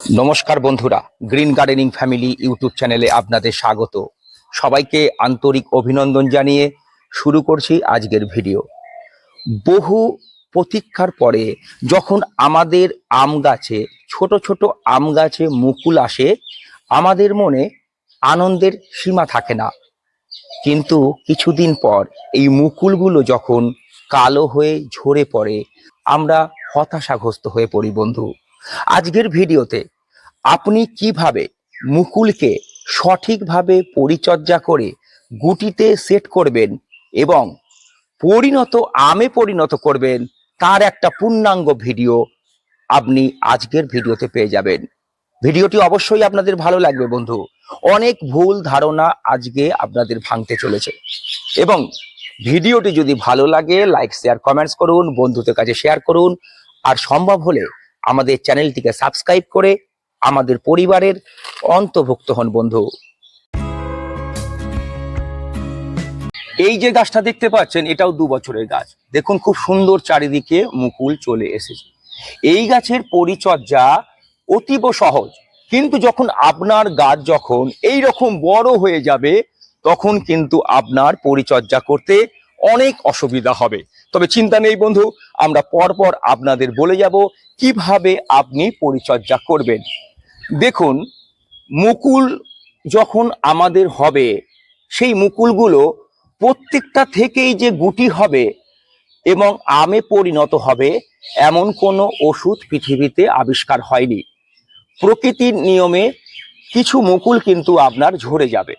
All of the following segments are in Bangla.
নমস্কার বন্ধুরা, গ্রিন গার্ডেনিং ফ্যামিলি ইউটিউব চ্যানেলে আপনাদের স্বাগত। সবাইকে আন্তরিক অভিনন্দন জানিয়ে শুরু করছি আজকের ভিডিও। বহু প্রতীক্ষার পরে যখন আমাদের আম গাছে, ছোট ছোট আম গাছে মুকুল আসে, আমাদের মনে আনন্দের সীমা থাকে না। কিন্তু কিছুদিন পর এই মুকুলগুলো যখন কালো হয়ে ঝরে পড়ে, আমরা হতাশাগ্রস্ত হয়ে পড়ি বন্ধু। আজকের ভিডিওতে আপনি কীভাবে মুকুলকে সঠিকভাবে পরিচর্যা করে গুটিতে সেট করবেন এবং পরিণত আমে পরিণত করবেন, তার একটা পূর্ণাঙ্গ ভিডিও আপনি আজকের ভিডিওতে পেয়ে যাবেন। ভিডিওটি অবশ্যই আপনাদের ভালো লাগবে বন্ধু। অনেক ভুল ধারণা আজকে আপনাদের ভাঙতে চলেছে। এবং ভিডিওটি যদি ভালো লাগে লাইক শেয়ার কমেন্টস করুন, বন্ধুদের কাছে শেয়ার করুন। আর সম্ভব হলে আমাদের চ্যানেলটিকে সাবস্ক্রাইব করে আমাদের পরিবারের অন্তর্ভুক্ত হন, বন্ধু। এই যে গাছটা দেখতে পাচ্ছেন, এটাও দু বছরের গাছ। দেখুন, খুব সুন্দর চারিদিকে মুকুল চলে এসেছে। এই গাছের পরিচর্যা অতীব সহজ। কিন্তু যখন আপনার গাছ যখন এই রকম বড় হয়ে যাবে, তখন কিন্তু আপনার পরিচর্যা করতে অনেক অসুবিধা হবে। তবে চিন্তা নেই বন্ধু, আমরা পরপর আপনাদের বলে যাব কীভাবে আপনি পরিচর্যা করবেন। দেখুন, মুকুল যখন আমাদের হবে, সেই মুকুলগুলো প্রত্যেকটা থেকেই যে গুটি হবে এবং আমে পরিণত হবে, এমন কোনো ওষুধ পৃথিবীতে আবিষ্কার হয়নি। প্রকৃতির নিয়মে কিছু মুকুল কিন্তু আপনার ঝরে যাবে।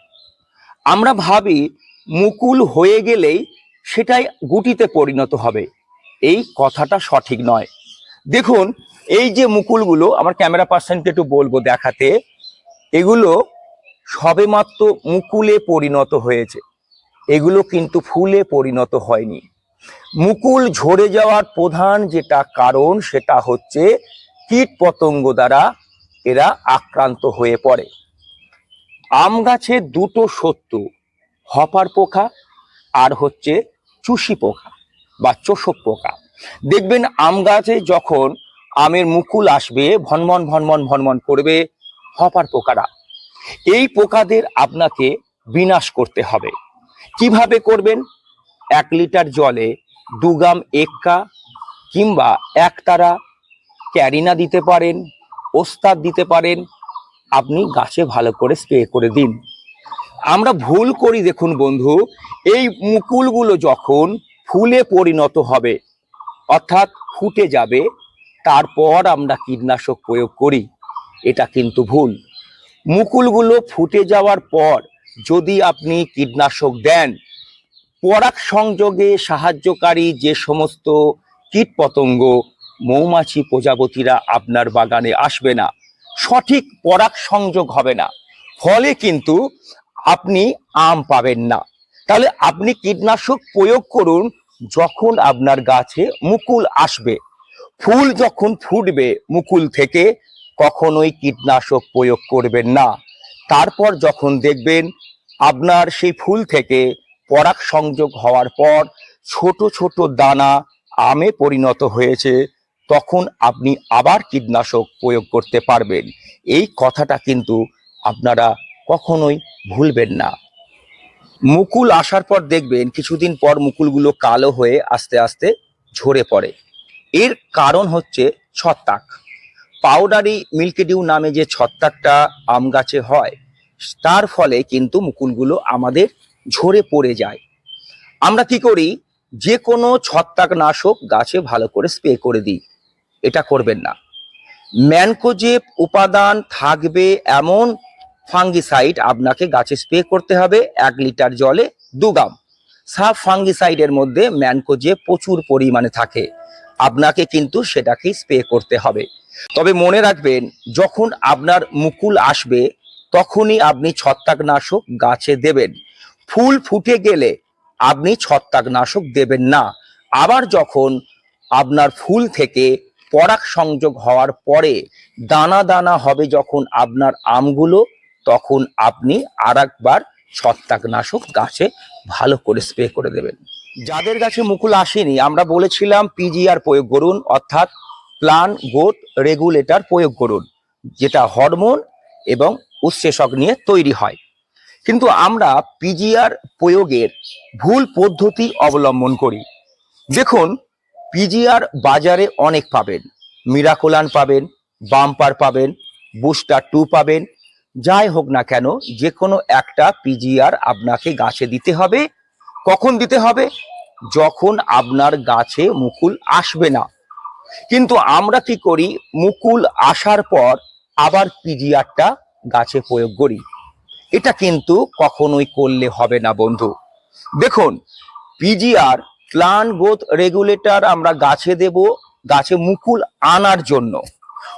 আমরা ভাবি মুকুল হয়ে গেলেই সেটাই গুটিতে পরিণত হবে। এই কথাটা সঠিক নয়। দেখুন, এই যে মুকুলগুলো, আমার ক্যামেরা পার্সনকে একটু বলব দেখাতে, এগুলো সবেমাত্র মুকুলে পরিণত হয়েছে। এগুলো কিন্তু ফুলে পরিণত হয়নি। মুকুল ঝরে যাওয়ার প্রধান যেটা কারণ, সেটা হচ্ছে কীট পতঙ্গ দ্বারা এরা আক্রান্ত হয়ে পড়ে। আম গাছে দুটো শত্রু হপার পোকা আর হচ্ছে চুষি পোকা বা চোষক পোকা। দেখবেন আম গাছে যখন আমের মুকুল আসবে ভনমন ভনমন ভনমন করবে, হপার পোকারা। এই পোকাদের আপনাকে বিনাশ করতে হবে। কীভাবে করবেন? এক লিটার জলে দু গ্রাম এক্কা কিংবা একতারা ক্যারিনা দিতে পারেন, ওস্তাদ দিতে পারেন। আপনি গাছে ভালো করে স্প্রে করে দিন। আমরা ভুল করি দেখুন বন্ধু, এই মুকুলগুলো যখন ফুলে পরিণত হবে, অর্থাৎ ফুটে যাবে, তারপর আমরা কীটনাশক প্রয়োগ করি, এটা কিন্তু ভুল। মুকুলগুলো ফুটে যাওয়ার পর যদি আপনি কীটনাশক দেন, পরাগ সংযোগে সাহায্যকারী যে সমস্ত কীটপতঙ্গ, মৌমাছি প্রজাপতিরা আপনার বাগানে আসবে না। সঠিক পরাগ সংযোগ হবে না। ফলে কিন্তু আপনি আম পাবেন না। তাহলে আপনি কীটনাশক প্রয়োগ করুন যখন আপনার গাছে মুকুল আসবে। ফুল যখন ফুটবে মুকুল থেকে, কখনোই কীটনাশক প্রয়োগ করবেন না। তারপর যখন দেখবেন আপনার সেই ফুল থেকে পরাগ সংযোগ হওয়ার পর ছোট ছোট দানা আমে পরিণত হয়েছে, তখন আপনি আবার কীটনাশক প্রয়োগ করতে পারবেন। এই কথাটা কিন্তু আপনারা কখনোই ভুলবেন না। মুকুল আসার পর দেখবেন কিছুদিন পর মুকুলগুলো কালো হয়ে আস্তে আস্তে ঝরে পড়ে। এর কারণ হচ্ছে ছত্রাক। পাউডারি মিল্কিডিউ নামে যে ছত্রাকটা আম গাছে হয়, তার ফলে কিন্তু মুকুলগুলো আমাদের ঝরে পড়ে যায়। আমরা কি করি? যে কোনো ছত্রাকনাশক গাছে ভালো করে স্প্রে করে দিই। এটা করবেন না। ম্যানকোজেব উপাদান থাকবে এমন ফাঙ্গিসাইড আপনাকে গাছে স্প্রে করতে হবে এক লিটার জলে দু গ্রাম। সাব ফাঙ্গিসাইডের মধ্যে ম্যানকোজেব প্রচুর পরিমাণে থাকে। আপনাকে কিন্তু সেটাকেই স্প্রে করতে হবে। তবে মনে রাখবেন, যখন আপনার মুকুল আসবে, তখনই আপনি ছত্রাকনাশক গাছে দেবেন। ফুল ফুটে গেলে আপনি ছত্রাকনাশক দেবেন না। আবার যখন আপনার ফুল থেকে পরাগ সংযোগ হওয়ার পরে দানা দানা হবে যখন আপনার আমগুলো তখন আপনি আর একবার ছত্রাকনাশক গাছে ভালো করে স্প্রে করে দেবেন। যাদের গাছে মুকুল আসেনি, আমরা বলেছিলাম পিজিআর প্রয়োগ করুন, অর্থাৎ প্লান গোট রেগুলেটর প্রয়োগ করুন, যেটা হরমোন এবং উৎসেচক নিয়ে তৈরি হয়। কিন্তু আমরা পিজিআর প্রয়োগের ভুল পদ্ধতি অবলম্বন করি। দেখুন পিজিআর বাজারে অনেক পাবেন। মিরাকোলান পাবেন বাম্পার পাবেন বুস্টার টু পাবেন যাই হোক না কেন যে কোনো একটা পিজিআর আপনাকে গাছে দিতে হবে। কখন দিতে হবে? যখন আপনার গাছে মুকুল আসবে না। কিন্তু আমরা কি করি? মুকুল আসার পর আবার পিজিআরটা গাছে প্রয়োগ করি। এটা কিন্তু কখনোই করলে হবে না বন্ধু। দেখুন পিজিআর প্লান্ট গ্রোথ রেগুলেটর আমরা গাছে দেব, গাছে মুকুল আনার জন্য।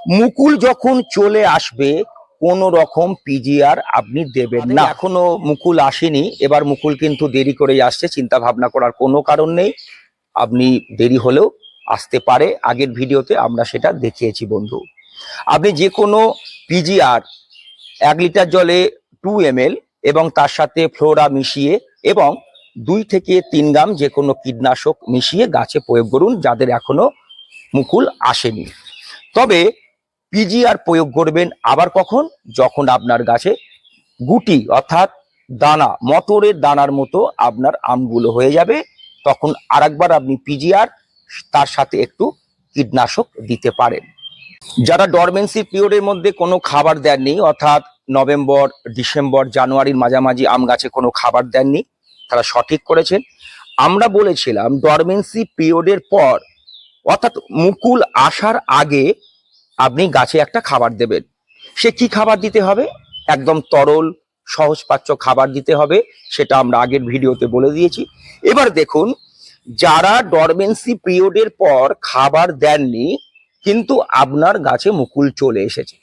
মুকুল যখন চলে আসবে কোন রকম পিজিআর আপনি দেবেন না। এখনও মুকুল আসেনি। এবার মুকুল কিন্তু দেরি করেই আসছে চিন্তা ভাবনা করার কোনো কারণ নেই। আপনি দেরি হলেও আসতে পারে। আগের ভিডিওতে আমরা সেটা দেখিয়েছি বন্ধু। আপনি যে কোনো পিজিআর এক লিটার জলে টু এম এবং তার সাথে ফ্লোরা মিশিয়ে এবং দুই থেকে তিন গ্রাম যে কোনো কীটনাশক মিশিয়ে গাছে প্রয়োগ করুন যাদের এখনও মুকুল আসেনি। তবে পিজিআর প্রয়োগ করবেন আবার কখন? যখন আপনার গাছে গুটি, অর্থাৎ দানা, মটরের দানার মতো আপনার আমগুলো হয়ে যাবে, তখন আরেকবার আপনি পিজিআর তার সাথে একটু কীটনাশক দিতে পারেন। যারা ডরমেন্সি পিরিয়ডের মধ্যে কোনো খাবার দেননি, অর্থাৎ নভেম্বর, ডিসেম্বর, জানুয়ারির মাঝামাঝি আম গাছে কোনো খাবার দেননি, তারা সঠিক করেছেন। আমরা বলেছিলাম ডরমেন্সি পিরিয়ডের পর, অর্থাৎ মুকুল আসার আগে আপনি গাছে একটা খাবার দেবেন। সে কি খাবার দিতে হবে? একদম তরল, সহজপাচ্য খাবার দিতে হবে, সেটা আমরা আগের ভিডিওতে বলে দিয়েছি। এবার দেখুন, যারা ডরমেন্সি পিরিয়ডের পর খাবার দেননি, কিন্তু আপনার গাছে মুকুল চলে এসেছে।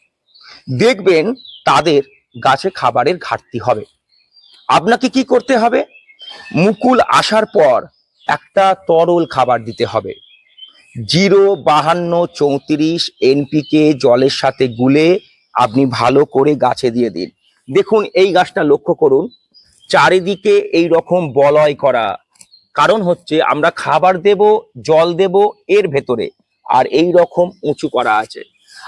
দেখবেন তাদের গাছে খাবারের ঘাটতি হবে। আপনাকে কি করতে হবে? মুকুল আসার পর একটা তরল খাবার দিতে হবে। জিরো বাহান্ন চৌত্রিশ এনপিকে জলের সাথে গুলে আপনি ভালো করে গাছে দিয়ে দিন। দেখুন, এই গাছটা লক্ষ্য করুন, চারিদিকে এই রকম বলয় করা। কারণ হচ্ছে, আমরা খাবার দেব, জল দেব এর ভেতরে, আর এই রকম উঁচু করা আছে।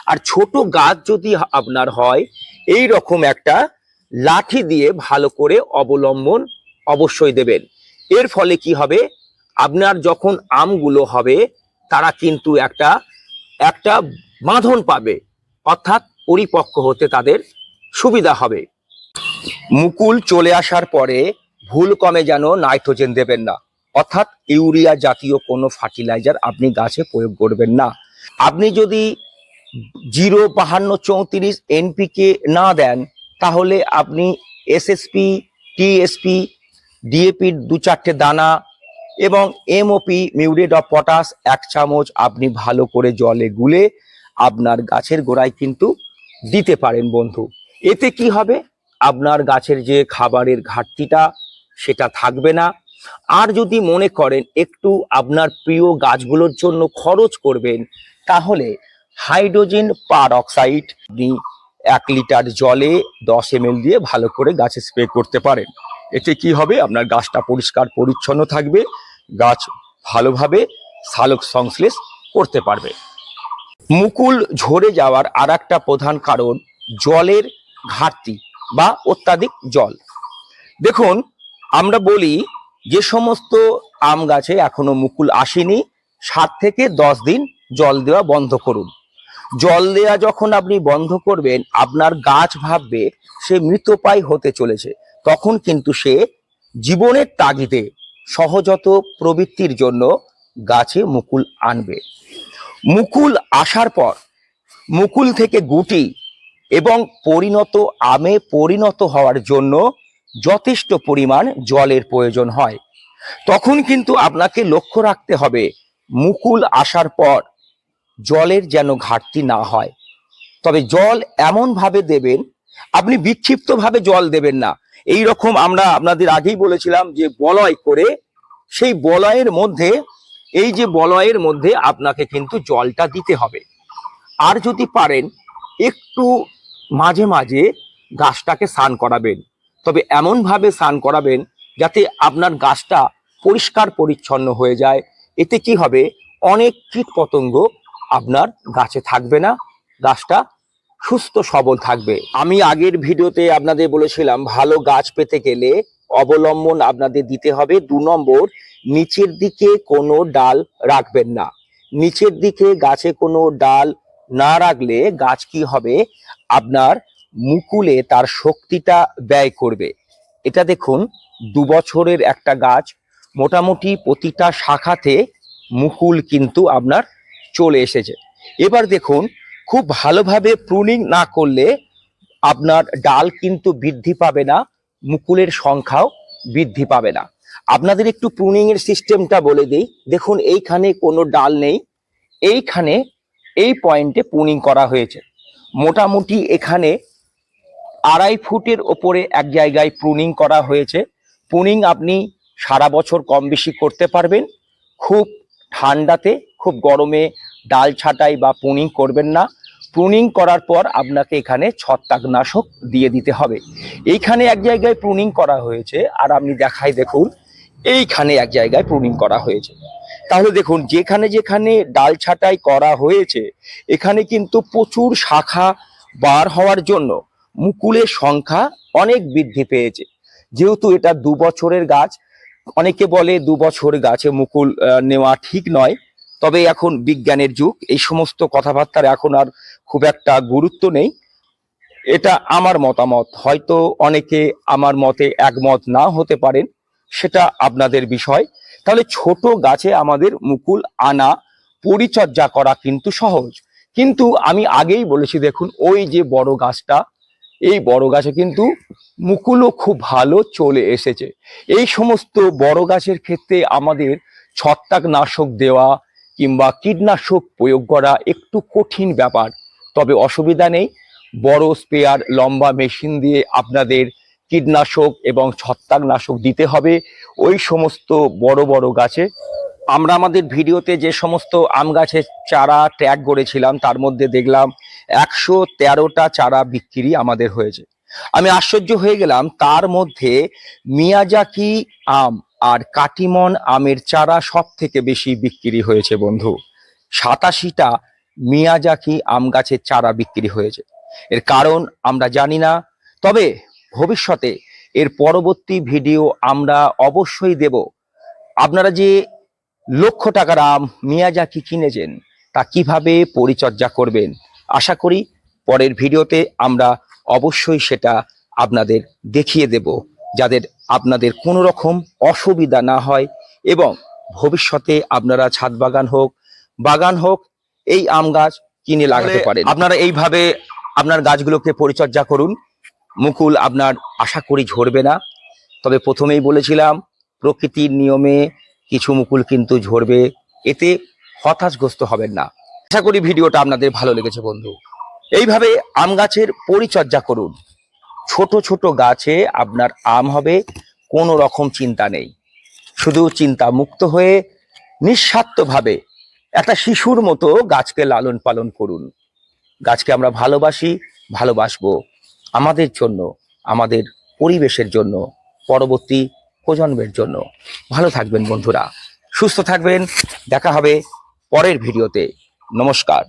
আর ছোট গাছ যদি আপনার হয়, এই রকম একটা লাঠি দিয়ে ভালো করে অবলম্বন অবশ্যই দেবেন। এর ফলে কি হবে? আপনার যখন আমগুলো হবে তারা কিন্তু একটা একটা বাঁধন পাবে। অর্থাৎ পরিপক্ক হতে তাদের সুবিধা হবে। মুকুল চলে আসার পরে ভুল কমে যেন নাইট্রোজেন দেবেন না। অর্থাৎ ইউরিয়া জাতীয় কোনো ফার্টিলাইজার আপনি গাছে প্রয়োগ করবেন না। আপনি যদি জিরো বাহান্ন চৌত্রিশ এনপিকে না দেন, তাহলে আপনি এসএসপি, টিএসপি ডিএপির দু চারটে দানা এবং এমওপি মিউরেট অফ পটাশ এক চামচ আপনি ভালো করে জলে গুলে আপনার গাছের গোড়ায় কিন্তু দিতে পারেন বন্ধু। এতে কি হবে? আপনার গাছের যে খাবারের ঘাটতিটা, সেটা থাকবে না। আর যদি মনে করেন একটু আপনার প্রিয় গাছগুলোর জন্য খরচ করবেন, তাহলে হাইড্রোজেন পার অক্সাইড আপনি এক লিটার জলে দশ এম দিয়ে ভালো করে গাছে স্প্রে করতে পারেন। এতে কি হবে? আপনার গাছটা পরিষ্কার পরিচ্ছন্ন থাকবে। গাছ ভালোভাবে সালোক সংশ্লেষ করতে পারবে। মুকুল ঝরে যাওয়ার আর একটা প্রধান কারণ জলের ঘাটতি বা অত্যাধিক জল। দেখুন, আমরা বলি যে সমস্ত আম গাছে এখনও মুকুল আসেনি, সাত থেকে দশ দিন জল দেওয়া বন্ধ করুন। জল দেওয়া যখন আপনি বন্ধ করবেন, আপনার গাছ ভাববে সে মৃতপায় হতে চলেছে, তখন কিন্তু সে জীবনের তাগিদে সহজত প্রবৃত্তির জন্য গাছে মুকুল আনবে। মুকুল আসার পর মুকুল থেকে গুটি এবং পরিণত আমে পরিণত হওয়ার জন্য যথেষ্ট পরিমাণ জলের প্রয়োজন হয়। তখন কিন্তু আপনাকে লক্ষ্য রাখতে হবে, মুকুল আসার পর জলের যেন ঘাটতি না হয়। তবে জল এমন ভাবে দেবেন আপনি বিক্ষিপ্ত ভাবে জল দেবেন না। এই রকম আমরা আপনাদের আগেই বলেছিলাম যে বলয় করে, সেই বলয়ের মধ্যে, এই যে বলয়ের মধ্যে আপনাকে কিন্তু জলটা দিতে হবে। আর যদি পারেন, একটু মাঝে মাঝে গাছটাকে স্নান করাবেন। তবে এমন ভাবে স্নান করাবেন যাতে আপনার গাছটা পরিষ্কার পরিচ্ছন্ন হয়ে যায়। এতে কি হবে? অনেক কীট পতঙ্গ আপনার গাছে থাকবে না। গাছটা সুস্থ, সবল থাকবে। আমি আগের ভিডিওতে আপনাদের বলেছিলাম, ভালো গাছ পেতে গেলে অবলম্বন আপনাদের দিতে হবে। দু নম্বর, নিচের দিকে কোনো ডাল রাখবেন না। নিচের দিকে গাছে কোনো ডাল না রাখলে গাছ কি হবে? আপনার মুকুলে তার শক্তিটা ব্যয় করবে। এটা দেখুন, দু বছরের একটা গাছ, মোটামুটি প্রতিটা শাখাতে মুকুল কিন্তু আপনার চলে এসেছে। এবার দেখুন খুব ভালোভাবে প্রুনিং না করলে আপনার ডাল কিন্তু বৃদ্ধি পাবে না, মুকুলের সংখ্যাও বৃদ্ধি পাবে না। আপনাদের একটু প্রুনিং এর সিস্টেমটা বলে দিই। দেখুন, এইখানে কোনো ডাল নেই। এইখানে এই পয়েন্টে প্রুনিং করা হয়েছে। মোটামুটি এখানে আড়াই ফুটের ওপরে এক জায়গায় প্রুনিং করা হয়েছে। প্রুনিং আপনি সারা বছর কম বেশি করতে পারবেন। খুব ঠান্ডাতে, খুব গরমে ডাল ছাঁটাই বা প্রুনিং করবেন না। প্রুনিং করার পর আপনাকে এখানে ছত্রাকনাশক দিয়ে দিতে হবে। এইখানে এক জায়গায় প্রুনিং করা হয়েছে, আর আপনি দেখাই দেখুন, এইখানে এক জায়গায় প্রুনিং করা হয়েছে। তাহলে দেখুন, যেখানে যেখানে ডাল ছাঁটাই করা হয়েছে, এখানে কিন্তু প্রচুর শাখা বার হওয়ার জন্য মুকুলের সংখ্যা অনেক বৃদ্ধি পেয়েছে। যেহেতু এটা দু বছরের গাছ, অনেকে বলে দু বছর গাছে মুকুল নেওয়া ঠিক নয়। তবে এখন বিজ্ঞানের যুগ, এই সমস্ত কথাবার্তার এখন আর খুব একটা গুরুত্ব নেই। এটা আমার মতামত। হয়তো অনেকে আমার মতে একমত না হতে পারেন, সেটা আপনাদের বিষয়। তাহলে ছোট গাছে আমাদের মুকুল আনা, পরিচর্যা করা কিন্তু সহজ। কিন্তু আমি আগেই বলেছি, দেখুন, ওই যে বড় গাছটা, এই বড় গাছে কিন্তু মুকুলও খুব ভালো চলে এসেছে। এই সমস্ত বড় গাছের ক্ষেত্রে আমাদের ছত্রাকনাশক দেওয়া কিংবা কীটনাশক প্রয়োগ করা একটু কঠিন ব্যাপার। তবে অসুবিধা নেই। বড় স্পেয়ার, লম্বা মেশিন দিয়ে আপনাদের কীটনাশক এবং ছত্রাকনাশক দিতে হবে। ওই সমস্ত বড় বড় গাছে। আমরা আমাদের ভিডিওতে যে সমস্ত আম গাছের চারা ট্যাগ করেছিলাম, তার মধ্যে দেখলাম একশো তেরোটা চারা বিক্রি আমাদের হয়েছে। আমি আশ্চর্য হয়ে গেলাম, তার মধ্যে মিয়াজাকি আম আর কাটিমন আমের চারা সব থেকে বেশি বিক্রি হয়েছে বন্ধু। সাতাশিটা মিয়াজাকি আম গাছের চারা বিক্রি হয়েছে। এর কারণ আমরা জানি না, তবে ভবিষ্যতে এর পরবর্তী ভিডিও আমরা অবশ্যই দেব। আপনারা যে লক্ষ টাকার আম মিয়াজাকি কিনেছেন, তা কীভাবে পরিচর্যা করবেন, আশা করি পরের ভিডিওতে আমরা অবশ্যই সেটা আপনাদের দেখিয়ে দেব, যাদের আপনাদের কোনো রকম অসুবিধা না হয় এবং ভবিষ্যতে আপনারা ছাদ বাগান হোক বাগান হোক এই আম গাছ কিনে লাগাতে পারেন। আপনারা এইভাবে আপনার গাছগুলোকে পরিচর্যা করুন। মুকুল আপনার আশা করি ঝরবে না। তবে প্রথমেই বলেছিলাম প্রকৃতির নিয়মে কিছু মুকুল কিন্তু ঝরবে। এতে হতাশগ্রস্ত হবেন না। আশা করি ভিডিওটা আপনাদের ভালো লেগেছে বন্ধু। এইভাবে আম গাছের পরিচর্যা করুন। ছোট ছোট গাছে আপনার আম হবে কোনো রকম চিন্তা নেই। শুধু চিন্তা মুক্ত হয়ে নিঃস্বার্থভাবে একটা শিশুর মতো গাছকে লালন পালন করুন। গাছকে আমরা ভালোবাসি, ভালোবাসবো আমাদের জন্য, আমাদের পরিবেশের জন্য, পরবর্তী প্রজন্মের জন্য। ভালো থাকবেন বন্ধুরা, সুস্থ থাকবেন। দেখা হবে পরের ভিডিওতে। নমস্কার।